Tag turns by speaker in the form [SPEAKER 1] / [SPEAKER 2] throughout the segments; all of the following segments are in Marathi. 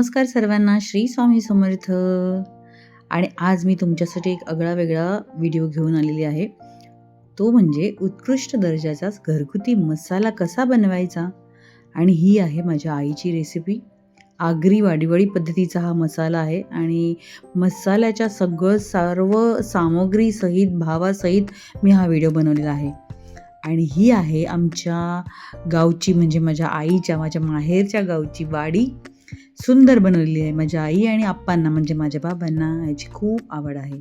[SPEAKER 1] नमस्कार सर्वांना श्री स्वामी समर्थ. आणि आज मी तुमच्यासाठी एक आगळा वेगळा व्हिडिओ घेऊन आलेली आहे. तो म्हणजे उत्कृष्ट दर्जाचा घरगुती मसाला कसा बनवायचा? आणि ही आहे माझ्या आईची रेसिपी आगरी वाडीवाडी पद्धतीचा हा मसाला आहे आणि मसाल्याच्या सगळं सर्व सामग्रीसहित भावासहित मी हा व्हिडिओ बनवलेला आहे. आणि ही आहे आमच्या गावची म्हणजे माझ्या आईच्या माझ्या माहेरच्या गावची वाडी. सुंदर बनवलेली आहे माझ्या आई आणि आप्पांना म्हणजे माझ्या बाबांना याची खूप आवड आहे.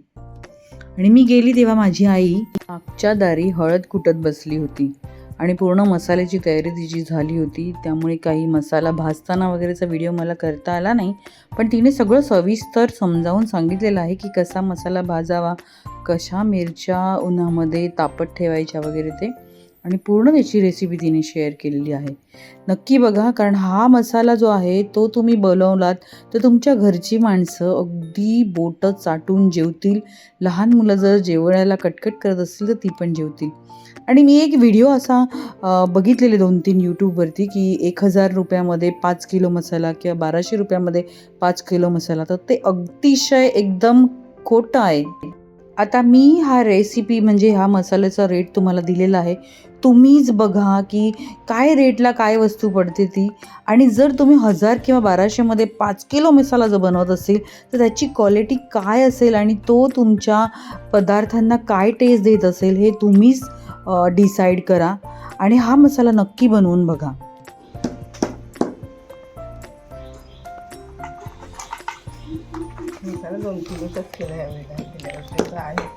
[SPEAKER 1] आणि मी गेली तेव्हा माझी आई मागच्या दारी हळद कुटत बसली होती आणि पूर्ण मसाल्याची तयारी तिची झाली होती. त्यामुळे काही मसाला भाजताना वगैरेचा व्हिडिओ मला करता आला नाही पण तिने सगळं सविस्तर समजावून सांगितलेलं आहे की कसा मसाला भाजावा कशा मिरच्या उन्हामध्ये तापत ठेवायच्या वगैरे ते. आणि पूर्ण त्याची रेसिपी तिने शेअर केलेली आहे. नक्की बघा कारण हा मसाला जो आहे तो तुम्ही बनवलात तर तुमच्या घरची माणसं अगदी बोटं चाटून जेवतील. लहान मुलं जर जेवणाला कटकट करत असतील तर ती पण जेवतील. आणि मी एक व्हिडिओ असा बघितलेले दोन तीन यूट्यूबवरती की एक हजार रुपयामध्ये पाच किलो मसाला किंवा बाराशे रुपयामध्ये पाच किलो मसाला. तर ते अतिशय एकदम खोटं आहे. आता मी हा रेसिपी म्हणजे ह्या मसाल्याचा रेट तुम्हाला दिलेला आहे. तुम्हीच बघा की काय रेटला काय वस्तू पडते ती. आणि जर तुम्ही हजार किंवा बाराशेमध्ये पाच किलो मसाला जर बनवत असेल तर त्याची क्वालिटी काय असेल आणि तो तुमच्या पदार्थांना काय टेस्ट देत असेल हे तुम्हीच डिसाईड करा. आणि हा मसाला नक्की बनवून बघा.
[SPEAKER 2] मसाला दोन किलोचाच केला गेल्या वर्षीचा आहे.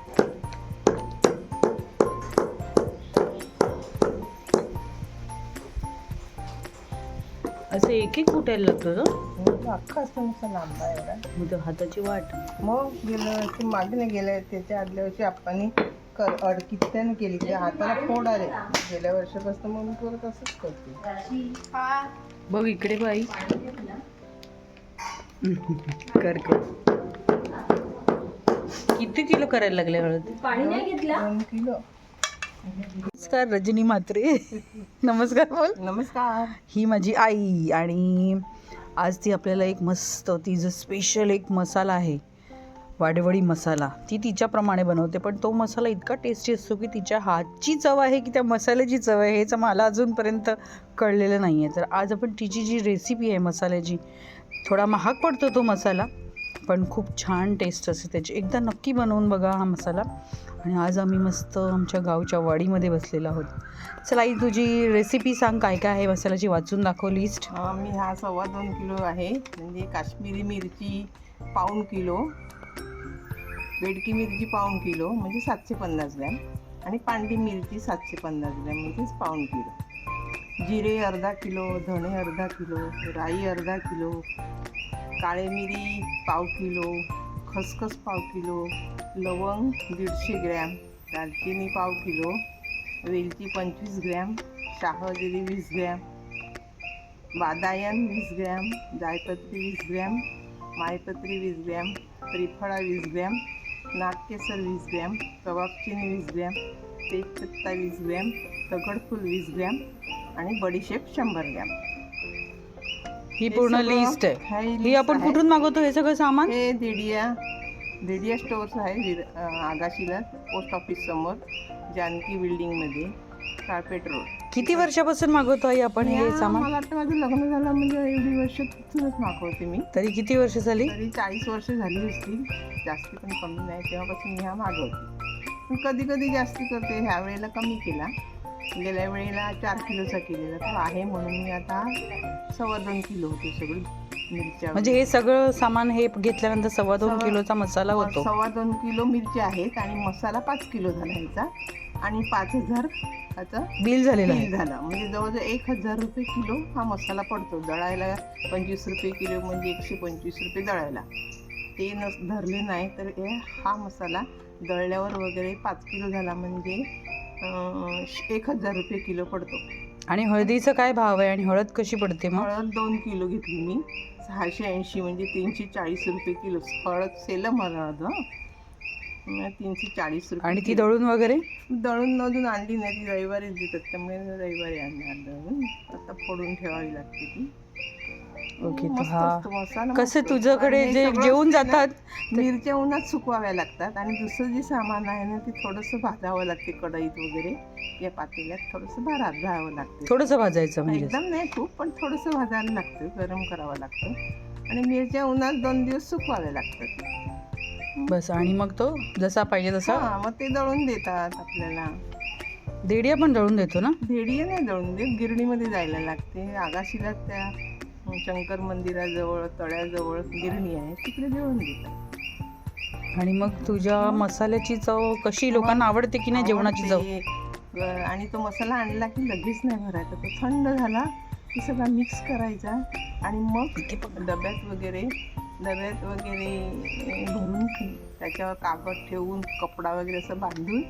[SPEAKER 1] असं एक एक कुटायला लागतं
[SPEAKER 2] तो अख्खा असतो नुसता लांबा एवढा.
[SPEAKER 1] मग हाताची वाट.
[SPEAKER 2] मग गेल्या वर्षी मागे नाही गेल्या त्याच्या आदल्या वर्षी आप्पानी कर अडकित्यानं केली. त्या हाताला फोड आले. गेल्या वर्षापासून मग मी परत असंच करते.
[SPEAKER 1] बघ इकडे बाई. कर कर. किती किलो करायला लागले हळद?
[SPEAKER 2] दोन किलो.
[SPEAKER 1] नमस्कार रजनी म्हात्रे. नमस्कार बोल.
[SPEAKER 2] नमस्कार.
[SPEAKER 1] ही माझी आई आणि आज ती आपल्याला एक मस्त तिचं स्पेशल एक मसाला आहे वाडेवडी मसाला ती तिच्याप्रमाणे बनवते. पण तो मसाला इतका टेस्टी असतो की तिच्या हातची चव आहे की त्या मसाल्याची चव आहे हेच मला अजूनपर्यंत कळलेलं नाही आहे तर आज आपण तिची जी रेसिपी आहे मसाल्याची थोडा महाग पडतो तो मसाला पण खूप छान टेस्ट असते त्याची. एकदा नक्की बनवून बघा हा मसाला. आणि आज आम्ही मस्त आमच्या गावच्या वाडीमध्ये बसलेलो आहोत. चला आई तुझी रेसिपी सांग काय काय आहे मसाल्याची वाचून दाखव लिस्ट
[SPEAKER 2] मी हा सव्वा दोन किलो आहे. म्हणजे काश्मीरी मिरची पाऊण किलो बेडकी मिरची पाऊण किलो म्हणजे सातशे पन्नास ग्रॅम आणि पांढरी मिरची सातशे पन्नास ग्रॅम म्हणजेच पाऊण किलो. जिरे अर्धा किलो धणे अर्धा किलो राई अर्धा किलो काळे मिरी पाव किलो खसखस पाव किलो लवंग दीडशे ग्रॅम दालचिनी पाव किलो वेलची पंचवीस ग्रॅम शहाजिरी वीस ग्रॅम बादायन वीस ग्रॅम जायपत्री वीस ग्रॅम मायपत्री वीस ग्रॅम त्रिफळा वीस ग्रॅम नागकेसर वीस ग्रॅम कबाबचिनी वीस ग्रॅम तेजपत्ता वीस ग्रॅम दगडफूल वीस ग्रॅम आणि बडीशेप शंभर ग्रॅम.
[SPEAKER 1] ही
[SPEAKER 2] हे
[SPEAKER 1] पूर्ण
[SPEAKER 2] सगळं-
[SPEAKER 1] लिस्ट आहे.
[SPEAKER 2] हा, list
[SPEAKER 1] आपण
[SPEAKER 2] आहे.
[SPEAKER 1] कुठून मागवतो हे सगळं सामान?
[SPEAKER 2] हे दिडिया दिडिया स्टोअर्स आहे अं, आगाशीला पोस्ट ऑफिस समोर जानकी बिल्डिंगमध्ये कार्पेट रोड
[SPEAKER 1] किती वर्षापासून मागवतो आई आपण हे
[SPEAKER 2] या,
[SPEAKER 1] सामान?
[SPEAKER 2] मला वाटतं माझं लग्न झालं म्हणजे एवढी वर्ष तिथूनच मागवते मी.
[SPEAKER 1] तरी किती वर्ष झाली?
[SPEAKER 2] तरी चाळीस वर्ष झाली असतील. जास्ती पण कमी नाही तेव्हापासून मी हा मागवते. पण कधी कधी जास्ती करते ह्या वेळेला कमी केला. गेल्या वेळेला चार किलोचा केलेला तो आहे म्हणून मी आता सव्वा दोन किलो होते सगळी मिरच्या
[SPEAKER 1] म्हणजे हे सगळं सामान हे घेतल्यानंतर सव्वा दोन
[SPEAKER 2] सव्वा-
[SPEAKER 1] किलोचा मसाला होतो.
[SPEAKER 2] सव्वा दोन किलो मिरच्या आहेत आणि मसाला पाच किलो झाला ह्याचा. आणि पाच हजार
[SPEAKER 1] बिल झालेलं आहे.
[SPEAKER 2] बिल झाला. म्हणजे जवळजवळ एक हजार रुपये किलो हा मसाला पडतो. दळायला पंचवीस रुपये किलो म्हणजे एकशे पंचवीस रुपये दळायला. ते नस धरले नाही तर हे हा मसाला दळल्यावर वगैरे पाच किलो झाला म्हणजे एक हजार रुपये किलो पडतो.
[SPEAKER 1] आणि हळदीचं काय भाव आहे आणि हळद कशी पडते मग?
[SPEAKER 2] हळद दोन किलो घेतली मी. सहाशे ऐंशी म्हणजे तीनशे चाळीस रुपये किलो. हळद सेलम हळद तीनशे चाळीस रुपये
[SPEAKER 1] आणि ती. दळून वगैरे?
[SPEAKER 2] दळून अजून आणली नाही. ती रविवारीच देतात. त्यामुळे रविवारी आणणार दळून. आता फोडून ठेवावी लागते ती.
[SPEAKER 1] ओके
[SPEAKER 2] मस्त
[SPEAKER 1] हा.
[SPEAKER 2] असतो मसाला
[SPEAKER 1] कसं
[SPEAKER 2] मस्त.
[SPEAKER 1] तुझ्याकडे
[SPEAKER 2] आणि
[SPEAKER 1] जे
[SPEAKER 2] सगळं
[SPEAKER 1] जेवून
[SPEAKER 2] असतं ना,
[SPEAKER 1] जातात
[SPEAKER 2] मिरच्या उन्हात सुकवाव्या लागतात आणि दुसरं जे सामान आहे ना ते थोडंसं भाजावं लागते कढईत वगैरे या पातेल्यात थोडंसं भारा भाजावं लागते.
[SPEAKER 1] थोडंसं भाजायचं म्हणजे?
[SPEAKER 2] एकदम नाही खूप पण थोडंसं भाजायला लागतं गरम करावं लागतं. आणि मिरच्या उन्हात दोन दिवस सुकवाव्या लागतात.
[SPEAKER 1] बस आणि मग तो जसा पाहिजे तसा?
[SPEAKER 2] हा मग ते दळून देतात आपल्याला.
[SPEAKER 1] देडिया पण दळून देतो ना?
[SPEAKER 2] भेडिया नाही दळून देत गिरणीमध्ये जायला लागते. आगाशीला त्या शंकर मंदिराजवळ तळ्याजवळ गिरणी आहे तिकडे दळून देतात.
[SPEAKER 1] आणि मग तुझ्या मसाल्याची चव कशी? लोकांना आवडते की नाही जेवणाची चव?
[SPEAKER 2] आणि तो मसाला आणला की लगेच नाही भरायचा. तो थंड झाला की सगळा मिक्स करायचा आणि मग डब्यात वगैरे डब्यात वगैरे भरून त्याच्यावर कागद ठेवून कपडा वगैरे असं बांधून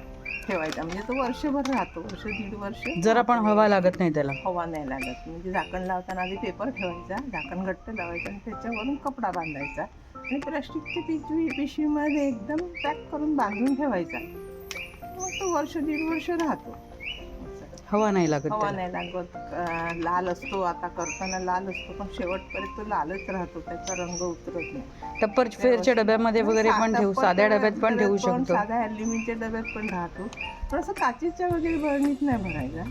[SPEAKER 2] ठेवायचा. म्हणजे तो वर्षभर राहतो. वर्ष दीड वर्ष
[SPEAKER 1] जरा पण हवा लागत नाही त्याला.
[SPEAKER 2] हवा नाही लागत. म्हणजे झाकण लावताना आधी पेपर ठेवायचा झाकण घट्ट लावायचं आणि त्याच्यावरून कपडा बांधायचा. आणि प्लास्टिकच्या पिशवी पिशवीमध्ये एकदम पॅक करून बांधून ठेवायचा. मग तो वर्ष दीड वर्ष राहतो.
[SPEAKER 1] हवा नाही लागत
[SPEAKER 2] हवा. नाही लागत. अं, लाल असतो आता करताना लाल असतो पण शेवटपर्यंत तो लालच राहतो त्याचा रंग उतरत नाही.
[SPEAKER 1] टप्पर फेरच्या डब्यामध्ये वगैरे पण ठेवू साध्या डब्यात पण ठेवू शकतो.
[SPEAKER 2] साध्या ॲल्युमिनच्या डब्यात पण राहतो. थोडंसं काचेच्या वगैरे बरणीत नाही भरायचा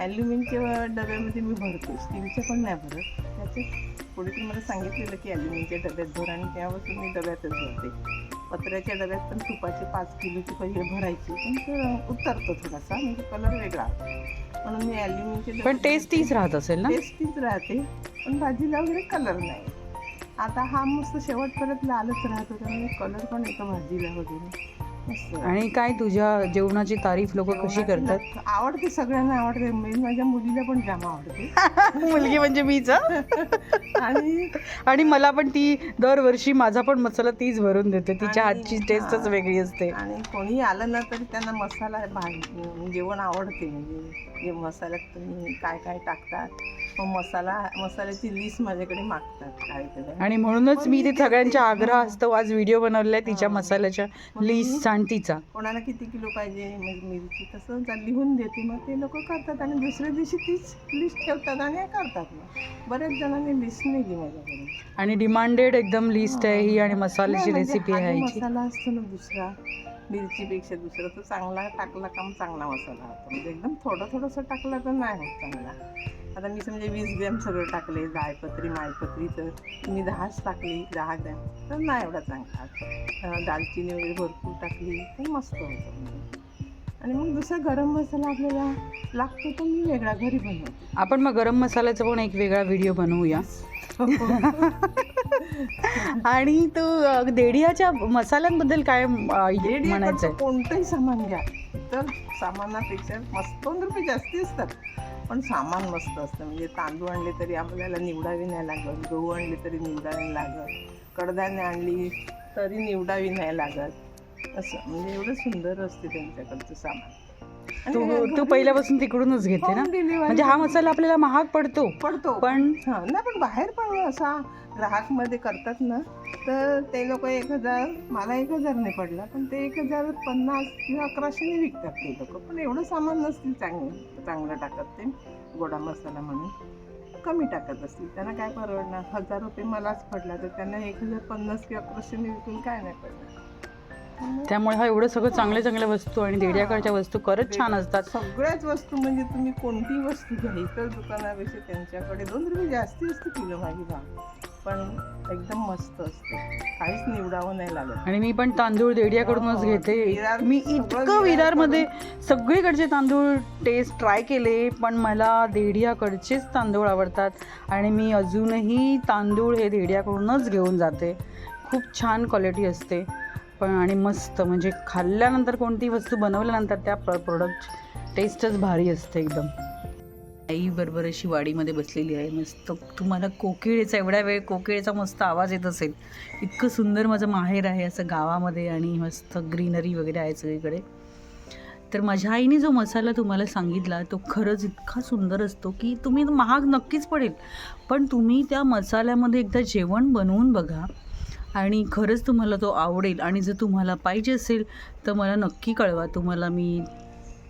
[SPEAKER 2] ॲल्युमिनच्या डब्यामध्ये मी भरतो स्टीलच्या पण नाही भरत. त्याच्यात कोणीतरी मला सांगितलेलं की ॲल्युमिनच्या डब्यात भर आणि तेव्हापासून मी डब्यातच भरते. पत्र्याच्या डब्यात पण तुपाचे पाच किलोची पहिले भरायची. पण तो उतरतो थोडासा म्हणजे कलर वेगळा. म्हणून मी ॲल्युमिनच्या
[SPEAKER 1] पण टेस्ट तीच राहत असेल ना?
[SPEAKER 2] टेस्ट तीच राहते. पण भाजीला वगैरे कलर नाही. आता हा मस्त शेवटपर्यंत लालच राहतो त्यामुळे कलर पण येतो भाजीला वगैरे.
[SPEAKER 1] आणि काय तुझ्या जेवणाची तारीफ लोक कशी करतात?
[SPEAKER 2] आवडते सगळ्यांना आवडते. मी माझ्या मुलीला पण जाम आवडते.
[SPEAKER 1] मुलगी म्हणजे मीच.
[SPEAKER 2] आणि
[SPEAKER 1] आणि मला पण ती दरवर्षी माझा पण मसाला तीच भरून देते. तिच्या हातची टेस्टच. वेगळी असते.
[SPEAKER 2] आणि कोणी आलं ना तरी त्यांना मसाला जेवण आवडते. म्हणजे जे मसाल्यात तुम्ही काय काय टाकतात? मसाला मसाल्याची लिस्ट माझ्याकडे मागतात
[SPEAKER 1] आणि म्हणूनच मी ते सगळ्यांच्या आग्रह असतो आज व्हिडिओ बनवला आहे तिच्या. मसाल्याच्या लिस्ट आणि तिचा.
[SPEAKER 2] कोणाला किती किलो पाहिजे मग मिरची तसं लिहून देते मग ते लोक करतात आणि दुसऱ्या दिवशी तीच लिस्ट ठेवतात आणि करतात मग. बऱ्याच जणांनी लिस्ट नेली माझ्याकडे
[SPEAKER 1] आणि डिमांडेड एकदम लिस्ट आहे ही आणि मसाल्याची
[SPEAKER 2] म्हणजे
[SPEAKER 1] रेसिपी
[SPEAKER 2] हा
[SPEAKER 1] आहे
[SPEAKER 2] मसाला असतो ना दुसरा मिरचीपेक्षा दुसरा तो चांगला टाकला का मग चांगला मसाला होतो. म्हणजे एकदम थोडं थोडंसं टाकला तर नाही होत चांगला. आता मी समजा वीस ग्रॅम सगळं टाकले जायपत्री मायपत्री तर मी दहाच टाकली दहा ग्रॅम. तर नाही एवढा चांगला. दालचिनी वगैरे भरपूर टाकली तर मस्त होतं म्हणजे. आणि मग दुसरा गरम मसाला आपल्याला लागतो तो मी वेगळा घरी बनवते.
[SPEAKER 1] आपण मग गरम मसाल्याचा पण एक वेगळा व्हिडिओ बनवूया. आणि तू देडियाच्या मसाल्यांबद्दल काय म्हणायचंय?
[SPEAKER 2] कोणतंही सामान घ्या. इतर सामानापेक्षा मस्त दोन रुपये जास्ती असतात. पण सामान मस्त असतं. म्हणजे तांदूळ आणले तरी आपल्याला निवडावी नाही लागत गहू आणले तरी निवडावी लागत कडधान्य आणली तरी निवडावी नाही लागत. असं म्हणजे एवढं सुंदर असते त्यांच्याकडचं सामान.
[SPEAKER 1] तू तू पहिल्यापासून तिकडूनच घेते ना? म्हणजे हा मसाला आपल्याला महाग पडतो.
[SPEAKER 2] पडतो.
[SPEAKER 1] पण
[SPEAKER 2] हा नाही पण बाहेर पण असा ग्राहकमध्ये करतात ना तर ते लोक एक हजार मला एक हजार नाही पडला पण ते एक हजार पन्नास किंवा अकराशेने विकतात ते लोक. पण एवढं सामान नसतील चांगलं चांगलं टाकत ते गोडा मसाला म्हणून. कमी टाकत असतील. त्यांना काय परवडणार? हजार रुपये मलाच पडला तर त्यांना एक हजार पन्नास किंवा अकराशेने विकून काय नाही पडणार. त्यामुळे
[SPEAKER 1] हा एवढं सगळं चांगल्या चांगल्या वस्तू आणि देडियाकडच्या वस्तू खरंच छान असतात.
[SPEAKER 2] सगळ्याच वस्तू म्हणजे तुम्ही कोणतीही वस्तू घ्या इतर दुकानापेक्षा त्यांच्याकडे दोन रुपये जास्ती असते किलो माझी भाव. पण एकदम मस्त असते. काहीच निवडावं नाही लागत.
[SPEAKER 1] आणि मी पण तांदूळ देडियाकडूनच
[SPEAKER 2] हो,
[SPEAKER 1] घेते.
[SPEAKER 2] विरार-
[SPEAKER 1] मी इतकं
[SPEAKER 2] विरारकडून-
[SPEAKER 1] विरारमध्ये सगळीकडचे तांदूळ टेस्ट ट्राय केले पण मला देडियाकडचेच तांदूळ आवडतात. आणि मी अजूनही तांदूळ हे देडियाकडूनच घेऊन जाते. खूप छान क्वालिटी असते. पण आणि मस्त म्हणजे खाल्ल्यानंतर कोणती वस्तू बनवल्यानंतर त्या प्रोडक्ट टेस्टच भारी असते एकदम. आई बरोबर अशी वाडीमध्ये बसलेली आहे. मस्त तुम्हाला कोकिळेचा एवढ्या वेळ कोकिळेचा मस्त आवाज येत असेल. इतकं सुंदर माझं माहेर आहे असं गावामध्ये आणि मस्त ग्रीनरी वगैरे आहे सगळीकडे. तर माझ्या आईने जो मसाला तुम्हाला सांगितला तो खरंच इतका सुंदर असतो की तुम्ही महाग नक्कीच पडेल. पण तुम्ही त्या मसाल्यामध्ये एकदा जेवण बनवून बघा आणि खरंच तुम्हाला तो आवडेल. आणि जर तुम्हाला पाहिजे असेल तर मला नक्की कळवा. तुम्हाला मी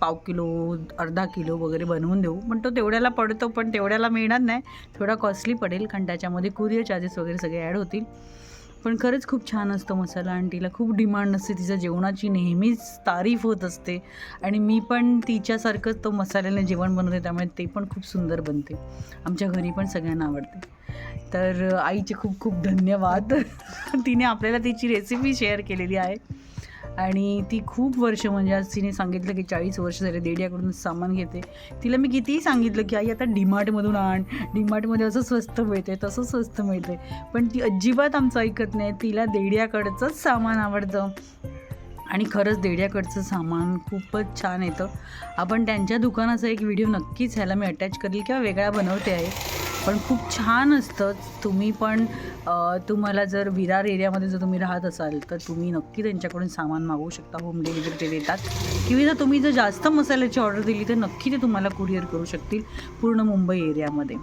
[SPEAKER 1] पाव किलो अर्धा किलो वगैरे बनवून देऊ. पण तो तेवढ्याला पडतो पण तेवढ्याला मिळणार नाही. थोडा कॉस्टली पडेल कारण त्याच्यामध्ये कुरिअर चार्जेस वगैरे सगळे ॲड होतील. पण खरंच खूप छान असतो मसाला आणि तिला खूप डिमांड असते तिच्या जेवणाची. नेहमीच तारीफ होत असते. आणि मी पण तिच्यासारखंच तो मसाल्याने जेवण बनवते त्यामुळे ते पण खूप सुंदर बनते. आमच्या घरी पण सगळ्यांना आवडते. तर आईचे खूप खूप धन्यवाद. तिने आपल्याला तिची रेसिपी शेअर केलेली आहे. आणि ती खूप वर्ष म्हणजे आज तिने सांगितलं की चाळीस वर्ष झाले देडियाकडून सामान घेते. तिला मी कितीही सांगितलं की आई आता डीमार्टमधून आण. डीमार्टमध्ये असं स्वस्त मिळते तसं स्वस्त मिळते पण ती अजिबात आमचं ऐकत नाही. तिला देडियाकडचंच सामान आवडतं. आणि खरंच देड्याकडचं सामान खूपच छान येतं. आपण त्यांच्या दुकानाचा एक व्हिडिओ नक्कीच ह्याला मी अटॅच करेल किंवा वेगळा बनवते आहे. पण खूप छान असतं. तुम्ही पण तुम्हाला जर विरार एरियामध्ये जर तुम्ही राहत असाल तर तुम्ही नक्की त्यांच्याकडून सामान मागवू शकता होम डिलिव्हरी ते देतात. किंवा जर तुम्ही जर जास्त मसाल्याची ऑर्डर दिली तर नक्की ते तुम्हाला कुरिअर करू शकतील पूर्ण मुंबई एरियामध्ये.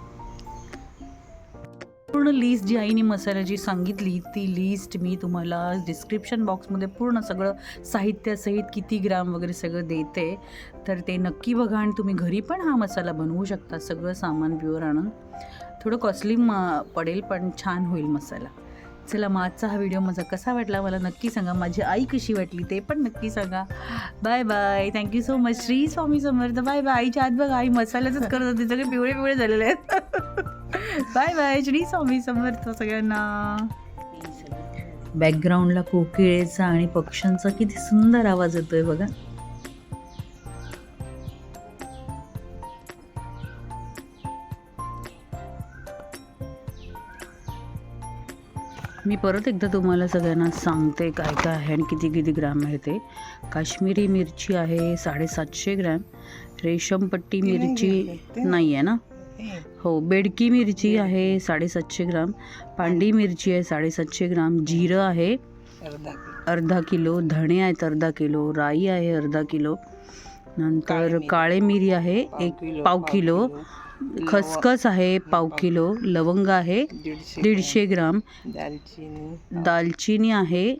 [SPEAKER 1] पूर्ण लिस्ट जी आईने मसाल्याची सांगितली ती लिस्ट मी तुम्हाला डिस्क्रिप्शन बॉक्समध्ये पूर्ण सगळं साहित्यासहित किती ग्राम वगैरे सगळं देते. तर ते नक्की बघा आणि तुम्ही घरी पण हा मसाला बनवू शकता सगळं सामान प्युअर आणून. थोडं कॉस्टली म पडेल पण छान होईल मसाला. चला मग आजचा हा व्हिडिओ माझा कसा वाटला मला नक्की सांगा. माझी आई कशी वाटली ते पण नक्की सांगा. Bye bye thank you so much Shri Swami Samarth. Bye bye आईच्या आत बघा आई मसाल्याचंच करत होती. सगळे पिवळे पिवळे झालेले आहेत. बाय बाय श्री स्वामी समर्थ सगळ्यांना. बॅकग्राऊंडला कोकिळेचा आणि पक्ष्यांचा किती सुंदर आवाज येतोय बघा. मी परत एकदा तुम्हाला सगळ्यांना सांगते काय काय आहे आणि किती किती ग्रॅम आहे ते. काश्मीरी मिरची आहे साडेसातशे ग्रॅम. रेशमपट्टी मिरची
[SPEAKER 2] नाही.
[SPEAKER 1] आहे ना?
[SPEAKER 2] हे,
[SPEAKER 1] बेडकी मिरची आहे साडेसातशे ग्राम. पांडी मिरची आहे साडेसातशे ग्राम. जिरं आहे
[SPEAKER 2] अर्धा किलो.
[SPEAKER 1] धणे आहेत अर्धा किलो. राई आहे अर्धा किलो. नंतर. काळे मिरी आहे एक
[SPEAKER 2] किलो,
[SPEAKER 1] पाव किलो. खसखस आहे पाव किलो. लवंग आहे
[SPEAKER 2] दीडशे
[SPEAKER 1] ग्राम.
[SPEAKER 2] दालचिनी
[SPEAKER 1] दालचिनी आहे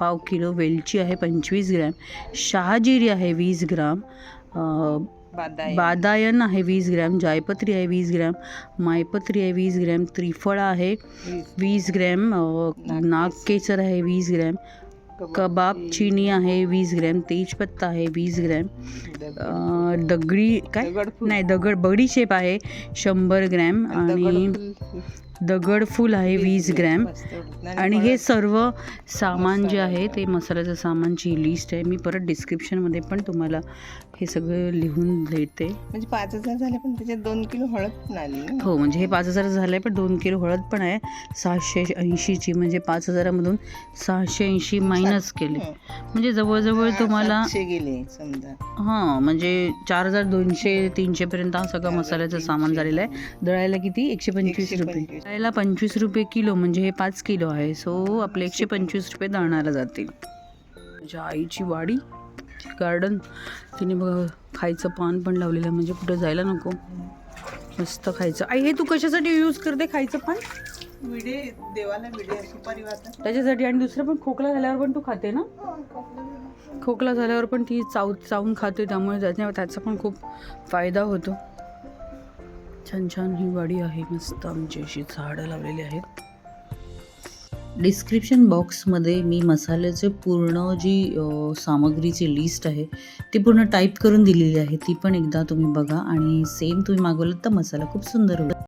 [SPEAKER 2] पाव.
[SPEAKER 1] किलो. वेलची आहे पंचवीस ग्रॅम. शहाजिरी आहे वीस ग्राम. बादायन. आहे वीस ग्रॅम. जायपत्री आहे वीस ग्रॅम. मायपत्री आहे वीस ग्रॅम. त्रिफळ आहे
[SPEAKER 2] वीस,
[SPEAKER 1] ग्रॅम.
[SPEAKER 2] नागकेसर
[SPEAKER 1] आहे वीस ग्रॅम. कबाब चिनी आहे वीस ग्रॅम तेजपत्ता आहे वीस ग्रॅम
[SPEAKER 2] दगड-
[SPEAKER 1] काय. नाही दगड बडीशेप आहे शंभर ग्रॅम आणि
[SPEAKER 2] दगडफूल
[SPEAKER 1] आहे वीस ग्रॅम. आणि हे सर्व सामान जे आहे. ते मसाल्याचं सामानची लिस्ट आहे मी परत डिस्क्रिप्शनमध्ये पण तुम्हाला हे सगळं लिहून देते.
[SPEAKER 2] म्हणजे पाच हजार झाले पण त्याच्यात दोन किलो हळद पण आली.
[SPEAKER 1] हो म्हणजे हे पाच हजार झालं आहे पण दोन किलो हळद पण आहे. सहाशे ऐंशीची म्हणजे पाच हजारामधून सहाशे ऐंशी मायनस केले.
[SPEAKER 2] हं.
[SPEAKER 1] म्हणजे जवळजवळ तुम्हाला
[SPEAKER 2] गेले समजा.
[SPEAKER 1] हां म्हणजे चार हजार दोनशे तीनशेपर्यंत हा सगळं मसाल्याचं सामान झालेलं आहे. दळायला किती? एकशे पंचवीस रुपये. दळायला पंचवीस रुपये किलो म्हणजे हे पाच किलो आहे. सो आपले एकशे पंचवीस रुपये दळणाला जातील. माझ्या आईची वाडी. गार्डन तिने बघा खायचं पान पण लावलेलं आहे. म्हणजे कुठे जायला नको. मस्त खायचं. आई हे तू कशासाठी यूज करते खायचं पान?
[SPEAKER 2] विडे देवाला विडे सुपारी
[SPEAKER 1] त्याच्यासाठी. आणि दुसरं पण खोकला झाल्यावर पण तू खाते ना? खोकला झाल्यावर. पण ती चाव चावून खाते. त्यामुळे त्याच्या त्याचा पण खूप फायदा होतो. छान छान ही वाडी आहे. मस्त आमची अशी झाडं लावलेली आहेत. डिस्क्रिप्शन बॉक्समध्ये मी मसाल्याचे पूर्ण जी सामग्रीची लिस्ट आहे ती पूर्ण टाईप करून दिलेली आहे. ती पण एकदा तुम्ही बघा आणि सेम तुम्ही मागवलं तर मसाला खूप सुंदर होईल.